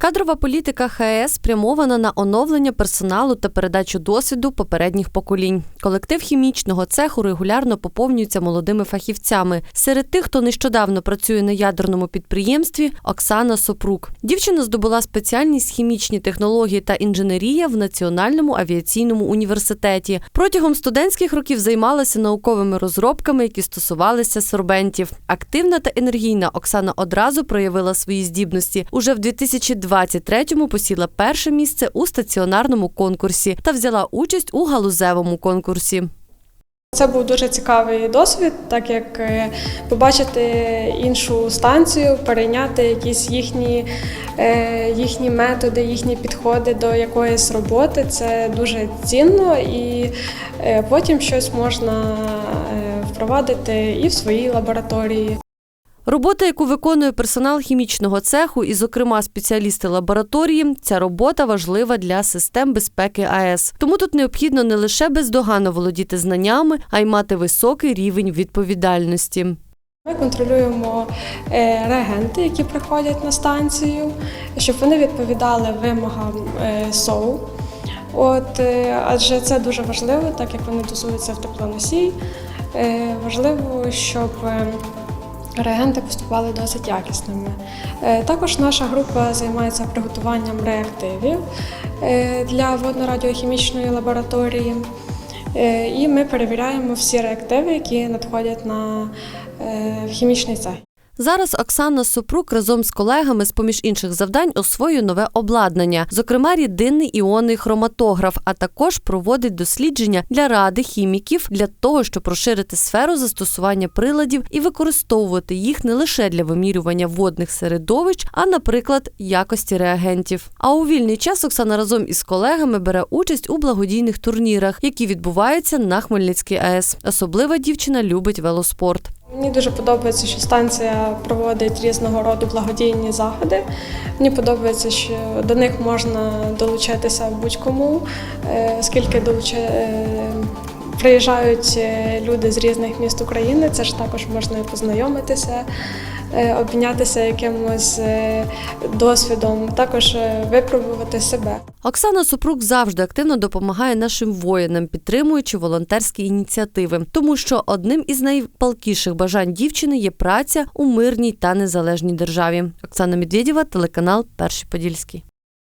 Кадрова політика ХС спрямована на оновлення персоналу та передачу досвіду попередніх поколінь. Колектив хімічного цеху регулярно поповнюється молодими фахівцями. Серед тих, хто нещодавно працює на ядерному підприємстві, Оксана Сопрук. Дівчина здобула спеціальність хімічні технології та інженерія в Національному авіаційному університеті. Протягом студентських років займалася науковими розробками, які стосувалися сорбентів. Активна та енергійна Оксана одразу проявила свої здібності. Уже в 2023-му посіла перше місце у стаціонарному конкурсі та взяла участь у галузевому конкурсі. Це був дуже цікавий досвід, так як е, побачити іншу станцію, перейняти якісь їхні, е, їхні методи, їхні підходи до якоїсь роботи. Це дуже цінно і е, потім щось можна впровадити і в своїй лабораторії. Робота, яку виконує персонал хімічного цеху, і, зокрема, спеціалісти лабораторії, ця робота важлива для систем безпеки АЕС. Тому тут необхідно не лише бездоганно володіти знаннями, а й мати високий рівень відповідальності. Ми контролюємо е, реагенти, які приходять на станцію, щоб вони відповідали вимогам е, СОУ. От, е, адже це дуже важливо, так як вони дозуються в теплоносій. Важливо, щоб реагенти поступали досить якісними. Е, Також наша група займається приготуванням реактивів е, для водно-радіохімічної лабораторії. Е, І ми перевіряємо всі реактиви, які надходять на хімічний цех. Зараз Оксана Супрук разом з колегами з поміж інших завдань освоює нове обладнання, зокрема рідинний іонний хроматограф, а також проводить дослідження для ради хіміків для того, щоб розширити сферу застосування приладів і використовувати їх не лише для вимірювання водних середовищ, а, наприклад, якості реагентів. А у вільний час Оксана разом із колегами бере участь у благодійних турнірах, які відбуваються на Хмельницькій АЕС. Особлива дівчина любить велоспорт. Мені дуже подобається, що станція проводить різного роду благодійні заходи. Мені подобається, що до них можна долучитися будь-кому, е, оскільки долуча... е, приїжджають е, люди з різних міст України. Це ж також можна познайомитися, е, обмінятися якимось е, досвідом, також випробувати себе. Оксана Супрук завжди активно допомагає нашим воїнам, підтримуючи волонтерські ініціативи, тому що одним із найпалкіших бажань дівчини є праця у мирній та незалежній державі. Оксана Медведєва, телеканал Перший Подільський.